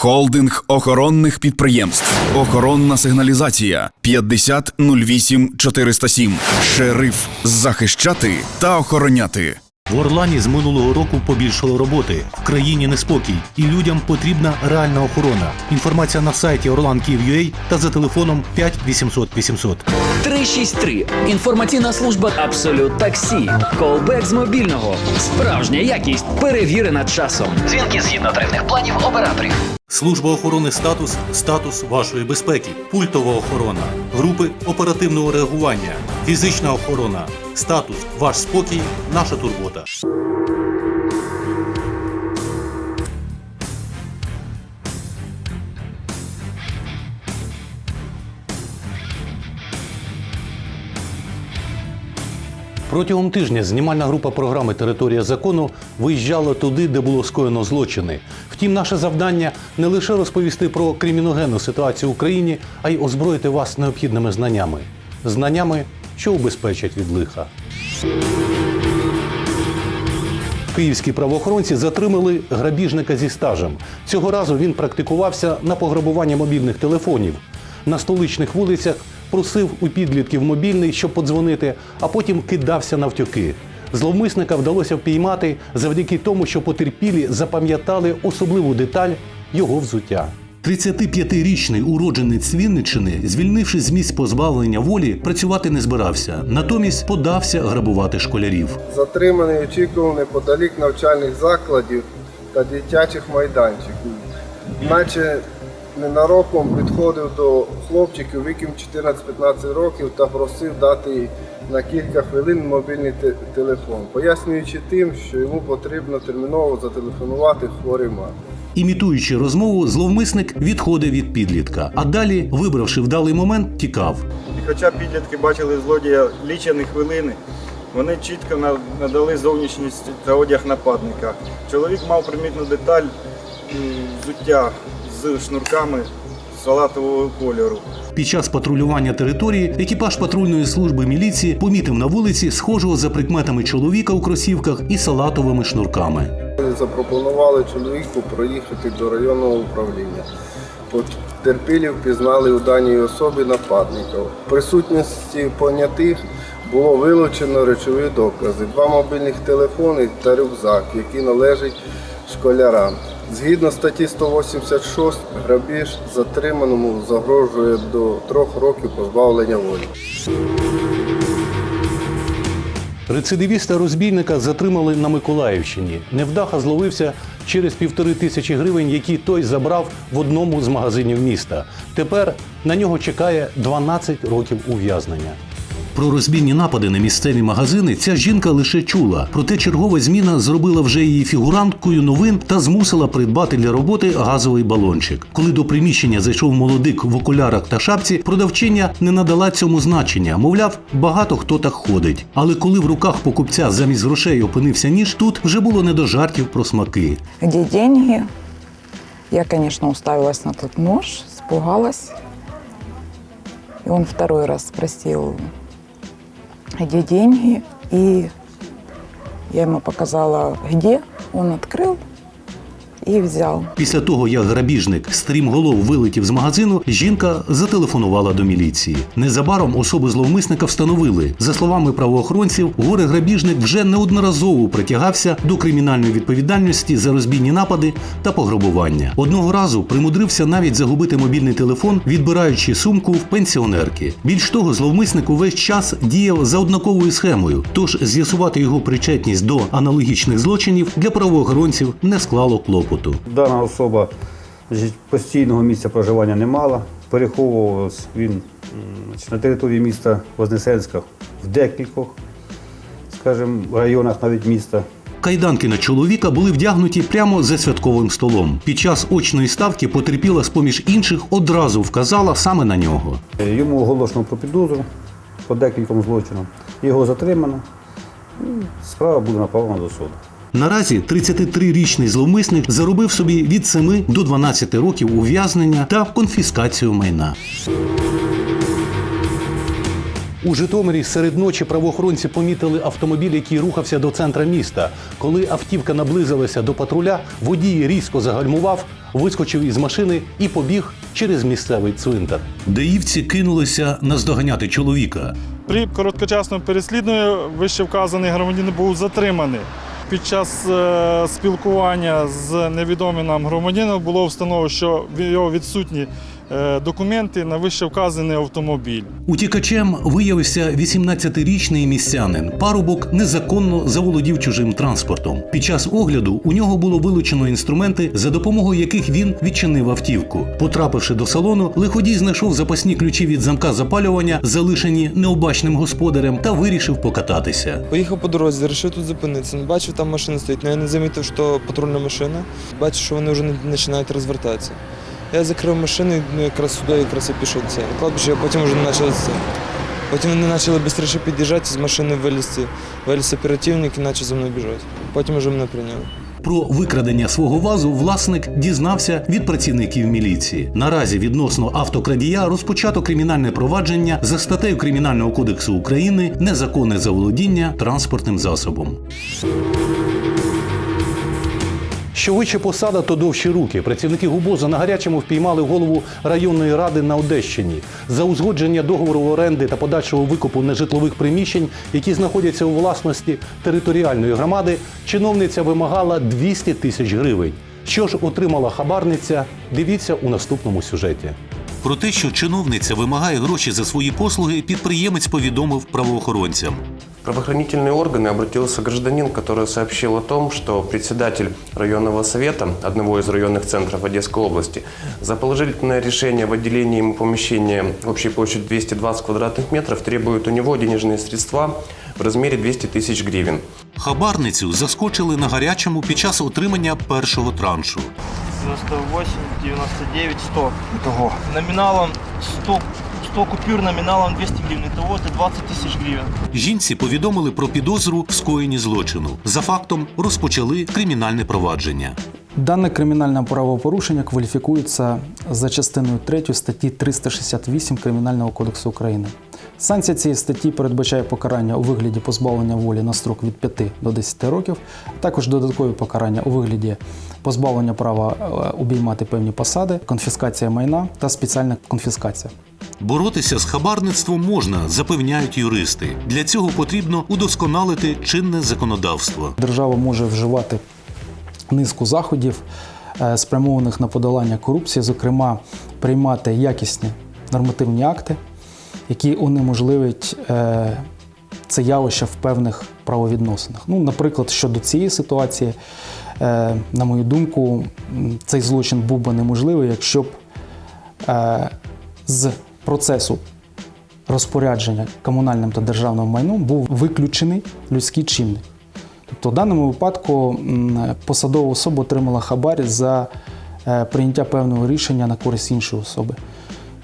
Холдинг охоронних підприємств. Охоронна сигналізація 50 08 407. Шериф захищати та охороняти. В Орлані з минулого року побільшало роботи. В країні неспокій, і людям потрібна реальна охорона. Інформація на сайті OrlanKiv.ua та за телефоном 5 800 800. 363. Інформаційна служба Абсолют Таксі. Колбек з мобільного. Справжня якість перевірена часом. Дзвінки згідно тарифних планів операторів. Служба охорони статус статус вашої безпеки, пультова охорона, групи оперативного реагування, фізична охорона, статус ваш спокій, наша турбота. Протягом тижня знімальна група програми Територія закону виїжджала туди, де було скоєно злочини. Втім, наше завдання не лише розповісти про криміногенну ситуацію в Україні, а й озброїти вас необхідними знаннями. Знаннями, що убезпечать від лиха. Київські правоохоронці затримали грабіжника зі стажем. Цього разу він практикувався на пограбування мобільних телефонів. На столичних вулицях просив у підлітків мобільний, щоб подзвонити, а потім кидався навтюки. Зловмисника вдалося впіймати завдяки тому, що потерпілі запам'ятали особливу деталь його взуття. 35-річний уродженець Вінниччини, звільнившись з місць позбавлення волі, працювати не збирався. Натомість подався грабувати школярів. Затриманий очікував неподалік навчальних закладів та дитячих майданчиків. Наче ненароком підходив до хлопчиків віком 14-15 років та просив дати на кілька хвилин мобільний те- телефон, пояснюючи тим, що йому потрібно терміново зателефонувати хворій мамі. Імітуючи розмову, зловмисник відходив від підлітка, а далі, вибравши вдалий момент, тікав. І хоча підлітки бачили злодія лічені хвилини, вони чітко надали зовнішність та одяг нападника. Чоловік мав примітну деталь взуття з шнурками салатового кольору. Під час патрулювання території екіпаж патрульної служби міліції помітив на вулиці схожого за прикметами чоловіка у кросівках і салатовими шнурками. Запропонували чоловіку проїхати до районного управління. Потерпілі впізнали у даній особі нападника. В присутності понятих було вилучено речові докази, два мобільних телефони та рюкзак, які належать школярам. Згідно статті 186, грабіж затриманому загрожує до трьох років позбавлення волі. Рецидивіста розбійника затримали на Миколаївщині. Невдаха зловився через півтори тисячі гривень, які той забрав в одному з магазинів міста. Тепер на нього чекає 12 років ув'язнення. Про розбійні напади на місцеві магазини ця жінка лише чула. Проте чергова зміна зробила вже її фігуранткою новин та змусила придбати для роботи газовий балончик. Коли до приміщення зайшов молодик в окулярах та шапці, продавчиня не надала цьому значення. Мовляв, багато хто так ходить. Але коли в руках покупця замість грошей опинився ніж, тут вже було не до жартів про смаки. Где деньги? Я, конечно, уставилась на тот нож, испугалась. И он второй раз спросил, где деньги? И я ему показала, где. Он открыл и взял. Після того, як грабіжник стрімголов вилетів з магазину, жінка зателефонувала до міліції. Незабаром особу зловмисника встановили. За словами правоохоронців, горе грабіжник вже неодноразово притягався до кримінальної відповідальності за розбійні напади та пограбування. Одного разу примудрився навіть загубити мобільний телефон, відбираючи сумку в пенсіонерки. Більш того, зловмисник увесь час діяв за однаковою схемою, тож з'ясувати його причетність до аналогічних злочинів для правоохоронців не склало клопоту. Дана особа постійного місця проживання не мала. Переховувався він на території міста Вознесенська в декількох, скажімо, районах навіть міста. Кайданки на чоловіка були вдягнуті прямо за святковим столом. Під час очної ставки потерпіла з-поміж інших одразу вказала саме на нього. Йому оголошено про підозру по декільком злочинам. Його затримано. Справа буде направлена до суду. Наразі 33-річний зловмисник заробив собі від 7 до 12 років ув'язнення та конфіскацію майна. У Житомирі серед ночі правоохоронці помітили автомобіль, який рухався до центра міста. Коли автівка наблизилася до патруля, водій різко загальмував, вискочив із машини і побіг через місцевий цвинтар. Даївці кинулися наздоганяти чоловіка. При короткочасному переслідуванні вище вказаний громадянин був затриманий. Під час е, спілкування з невідомим нам громадянином було встановлено, що його відсутні документи на вище вказаний автомобіль. Утікачем виявився 18-річний містянин. Парубок незаконно заволодів чужим транспортом. Під час огляду у нього було вилучено інструменти, за допомогою яких він відчинив автівку. Потрапивши до салону, лиходій знайшов запасні ключі від замка запалювання, залишені необачним господарем, та вирішив покататися. Поїхав по дорозі, вирішив тут зупинитися. Ну, Бачив, там машина стоїть, але я не замітив, що патрульна машина. Бачу, що вони вже не починають розвертатися. Я закрив машину і ну, якраз сюди якраз і пішов це. Кладбище, а потім вже почали. Потім вони почали швидше під'їжджати, з машини вилізти. Виліз оперативник і почав за мною біжати. Потім вже мене прийняли. Про викрадення свого вазу власник дізнався від працівників міліції. Наразі відносно автокрадія розпочато кримінальне провадження за статтею Кримінального кодексу України незаконне заволодіння транспортним засобом. Що вище посада, то довші руки. Працівники ГУБОЗа на гарячому впіймали голову районної ради на Одещині за узгодження договору оренди та подальшого викупу нежитлових приміщень, які знаходяться у власності територіальної громади. Чиновниця вимагала 200 тисяч гривень. Що ж отримала хабарниця? Дивіться у наступному сюжеті. Про те, що чиновниця вимагає гроші за свої послуги, підприємець повідомив правоохоронцям В правоохранительные органы обратился гражданин, который сообщил о том, что председатель районного совета одного из районных центров Одесской области за положительное решение в отделении ему помещения общей площадью 220 квадратных метров требует у него денежные средства в размере 200 тысяч гривен. Хабарницю заскочили на гарячому під час отримання першого траншу. 98, 99, 100. Итого. Номиналом 100, 100 купюр номіналом 200 гривень, того это 20 тисяч гривень. Жінці повідомили про підозру в скоєнні злочину. За фактом розпочали кримінальне провадження. Дане кримінальне правопорушення кваліфікується за частиною 3 статті 368 Кримінального кодексу України. Санкція цієї статті передбачає покарання у вигляді позбавлення волі на строк від 5 до 10 років, а також додаткові покарання у вигляді позбавлення права е, обіймати певні посади, конфіскація майна та спеціальна конфіскація. Боротися з хабарництвом можна, запевняють юристи. Для цього потрібно удосконалити чинне законодавство. Держава може вживати низку заходів, е, спрямованих на подолання корупції, зокрема, приймати якісні нормативні акти, які унеможливить е, це явище в певних правовідносинах. Ну, наприклад, щодо цієї ситуації, е, на мою думку, цей злочин був би неможливий, якщо б з процесу розпорядження комунальним та державним майном був виключений людський чинник. Тобто в даному випадку посадова особа отримала хабар за е, прийняття певного рішення на користь іншої особи.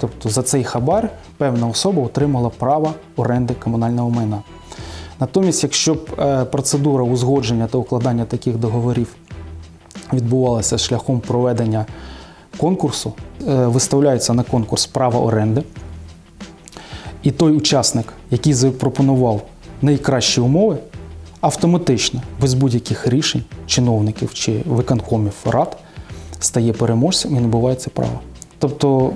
Тобто за цей хабар певна особа отримала право оренди комунального майна. Натомість, якщо б е, процедура узгодження та укладання таких договорів відбувалася шляхом проведення конкурсу, е, виставляється на конкурс право оренди, і той учасник, який запропонував найкращі умови, автоматично, без будь-яких рішень чиновників чи виконкомів рад, стає переможцем і набувається право. Тобто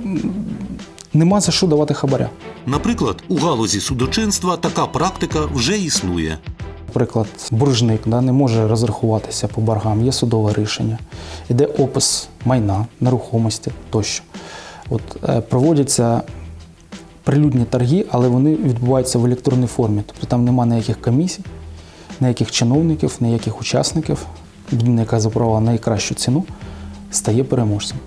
нема за що давати хабаря. Наприклад, у галузі судочинства така практика вже існує. Наприклад, боржник да, не може розрахуватися по боргам, є судове рішення, іде опис майна, нерухомості тощо. От, е, проводяться прилюдні торги, але вони відбуваються в електронній формі. Тобто там немає ніяких комісій, ніяких чиновників, ніяких учасників. Людина, яка запровала найкращу ціну, стає переможцем.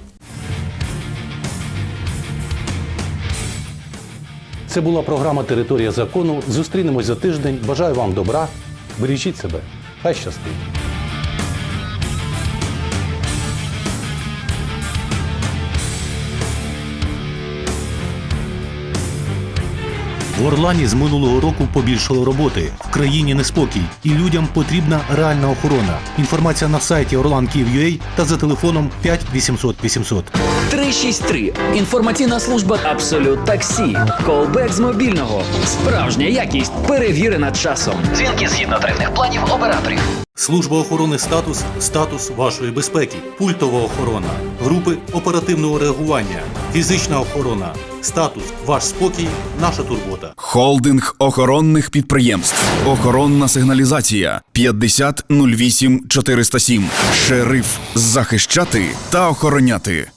Це була програма Територія закону. Зустрінемось за тиждень. Бажаю вам добра. Бережіть себе. Хай щастить. В Орлані з минулого року побільшало роботи. В країні неспокій, і людям потрібна реальна охорона. Інформація на сайті orlan.Kyiv.ua та за телефоном 5 800 800. 363. Інформаційна служба Абсолют Таксі. Колбек з мобільного. Справжня якість перевірена часом. Дзвінки згідно тарифних планів операторів. Служба охорони статус статус вашої безпеки, пультова охорона, групи оперативного реагування, фізична охорона, статус ваш спокій, наша турбота. Холдинг охоронних підприємств. Охоронна сигналізація 50 08 407. Шериф захищати та охороняти.